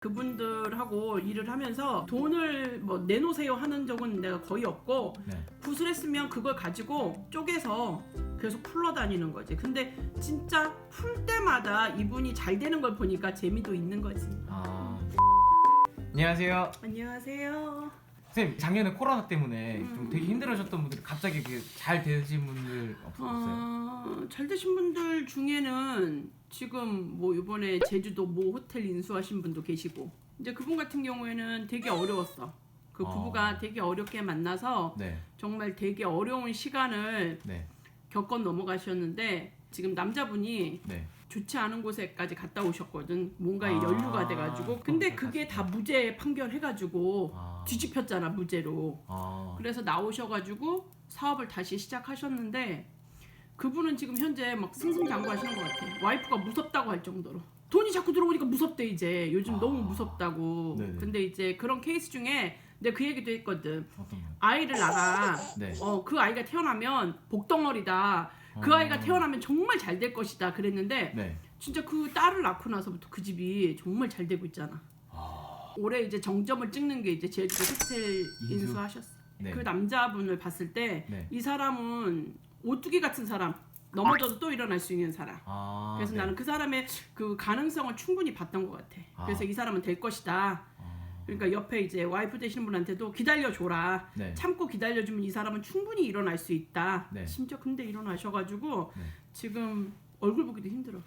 그분들하고 일을 하면서 돈을 뭐 내놓으세요 하는 적은 내가 거의 없고 네. 구슬했으면 그걸 가지고 쪼개서 계속 풀러 다니는 거지. 근데 진짜 풀 때마다 이분이 잘 되는 걸 보니까 재미도 있는 거지. 아. 안녕하세요. 안녕하세요. 선생님 작년에 코로나 때문에 음. 좀 되게 힘들으셨던 분들이 갑자기 이렇게 잘 되신 분들 없었어요? 어, 잘 되신 분들 중에는 지금 뭐 이번에 제주도 모 호텔 인수하신 분도 계시고 이제 그분 같은 경우에는 되게 어려웠어. 그 어. 부부가 되게 어렵게 만나서 네. 정말 되게 어려운 시간을 네. 겪어 넘어가셨는데 지금 남자분이 네. 좋지 않은 곳에까지 갔다 오셨거든. 뭔가에 아, 연루가 돼가지고. 근데 그게 다. 무죄 판결해가지고 아. 뒤집혔잖아 무죄로. 아. 그래서 나오셔가지고 사업을 다시 시작하셨는데 그분은 지금 현재 막 승승장구하시는 것 같아. 와이프가 무섭다고 할 정도로. 돈이 자꾸 들어오니까 무섭대 이제. 요즘 아. 너무 무섭다고. 네네. 근데 이제 그런 케이스 중에 내가 그 얘기도 했거든. 아이를 낳아. 네. 어, 그 아이가 태어나면 복덩어리다. 그 어. 아이가 태어나면 정말 잘 될 것이다. 그랬는데 네. 진짜 그 딸을 낳고 나서부터 그 집이 정말 잘 되고 있잖아. 아. 올해 이제 정점을 찍는 게 이제 제주도 호텔 인수? 인수하셨어. 네. 그 남자분을 봤을 때 이 네. 사람은 오뚜기 같은 사람. 넘어져도 또 일어날 수 있는 사람. 아. 그래서 네. 나는 그 사람의 그 가능성을 충분히 봤던 것 같아. 아. 그래서 이 사람은 될 것이다. 아. 그러니까 옆에 이제 와이프 되시는 분한테도 기다려줘라. 네. 참고 기다려주면 이 사람은 충분히 일어날 수 있다. 네. 심지어 근데 일어나셔가지고 네. 지금 얼굴 보기도 힘들어.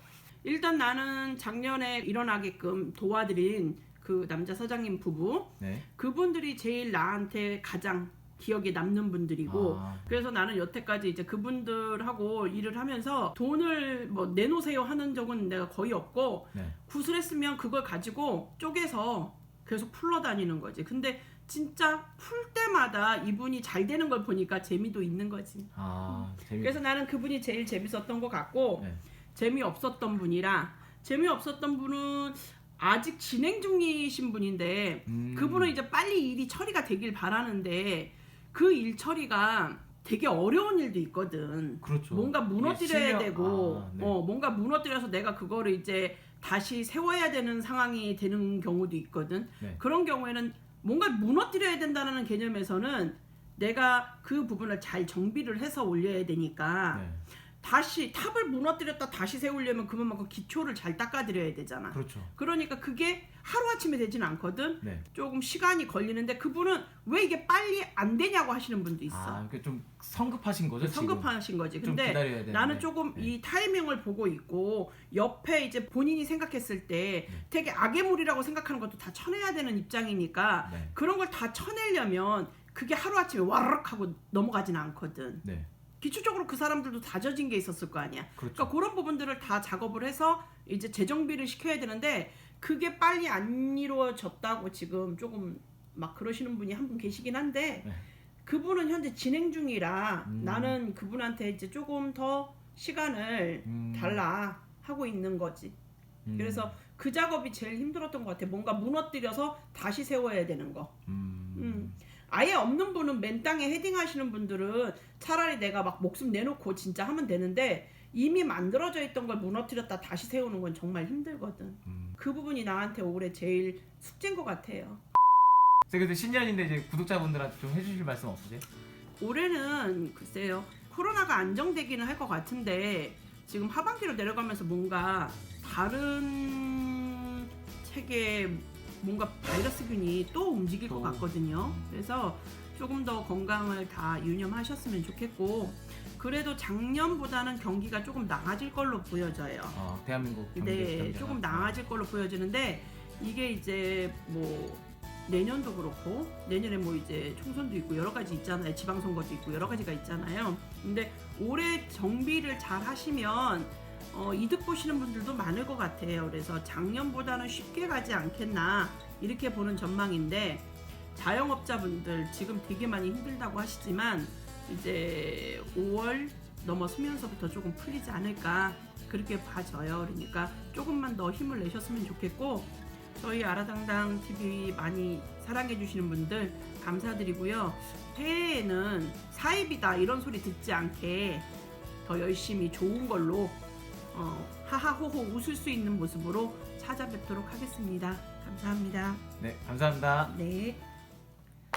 일단 나는 작년에 일어나게끔 도와드린 그 남자 사장님 부부 네. 그분들이 제일 나한테 가장 기억에 남는 분들이고 아. 그래서 나는 여태까지 이제 그분들하고 일을 하면서 돈을 뭐 내놓으세요 하는 적은 내가 거의 없고 네. 구슬했으면 그걸 가지고 쪼개서 계속 풀러 다니는 거지. 근데 진짜 풀 때마다 이분이 잘 되는 걸 보니까 재미도 있는 거지. 아. 재미. 그래서 나는 그분이 제일 재밌었던 것 같고 네. 재미 없었던 분이라 재미 없었던 분은 아직 진행 중이신 분인데 음. 그분은 이제 빨리 일이 처리가 되길 바라는데 그 일 처리가 되게 어려운 일도 있거든. 그렇죠. 뭔가 무너뜨려야 실력- 되고, 아, 네. 어, 뭔가 무너뜨려서 내가 그거를 이제 다시 세워야 되는 상황이 되는 경우도 있거든. 네. 그런 경우에는 뭔가 무너뜨려야 된다는 개념에서는 내가 그 부분을 잘 정비를 해서 올려야 되니까 네. 다시 탑을 무너뜨렸다 다시 세우려면 그만큼 기초를 잘 닦아드려야 되잖아. 그렇죠. 그러니까 그게 하루아침에 되진 않거든. 네. 조금 시간이 걸리는데 그분은 왜 이게 빨리 안 되냐고 하시는 분도 있어. 아, 그러니까 좀 성급하신 거죠? 성급하신 거지. 좀 근데 기다려야 되는데. 나는 조금 네. 이 타이밍을 보고 있고 옆에 이제 본인이 생각했을 때 네. 되게 악의 물이라고 생각하는 것도 다 쳐내야 되는 입장이니까 네. 그런 걸 다 쳐내려면 그게 하루아침에 와르륵 하고 넘어가진 않거든. 네. 기초적으로 그 사람들도 다져진 게 있었을 거 아니야. 그렇죠. 그러니까 그런 부분들을 다 작업을 해서 이제 재정비를 시켜야 되는데 그게 빨리 안 이루어졌다고 지금 조금 막 그러시는 분이 한 분 계시긴 한데 네. 그분은 현재 진행 중이라 음. 나는 그분한테 이제 조금 더 시간을 음. 달라 하고 있는 거지. 음. 그래서 그 작업이 제일 힘들었던 것 같아. 뭔가 무너뜨려서 다시 세워야 되는 거. 음. 음. 아예 없는 분은 맨 땅에 헤딩 하시는 분들은 차라리 내가 막 목숨 내놓고 진짜 하면 되는데 이미 만들어져 있던 걸 무너뜨렸다 다시 세우는 건 정말 힘들거든. 음. 그 부분이 나한테 올해 제일 숙제인 것 같아요. 선생님, 근데 신년인데 이제 구독자분들한테 좀 해주실 말씀 없으세요? 올해는 글쎄요 코로나가 안정되기는 할 것 같은데 지금 하반기로 내려가면서 뭔가 다른 책에 뭔가 바이러스균이 또 움직일 것 또. 같거든요. 그래서 조금 더 건강을 다 유념하셨으면 좋겠고 그래도 작년보다는 경기가 조금 나아질 걸로 보여져요. 아, 대한민국 경제 네, 시장자가. 조금 나아질 걸로 보여지는데 이게 이제 뭐 내년도 그렇고 내년에 뭐 이제 총선도 있고 여러 가지 있잖아요. 지방선거도 있고 여러 가지가 있잖아요. 근데 올해 정비를 잘 하시면 어, 이득 보시는 분들도 많을 것 같아요. 그래서 작년보다는 쉽게 가지 않겠나 이렇게 보는 전망인데 자영업자분들 지금 되게 많이 힘들다고 하시지만 이제 5월 넘어서면서부터 조금 풀리지 않을까 그렇게 봐져요. 그러니까 조금만 더 힘을 내셨으면 좋겠고 저희 아라당당 TV 많이 사랑해 주시는 분들 감사드리고요. 새해에는 사입이다 이런 소리 듣지 않게 더 열심히 좋은 걸로 어, 하하호호 웃을 수 있는 모습으로 찾아뵙도록 하겠습니다. 감사합니다. 네, 감사합니다. 네.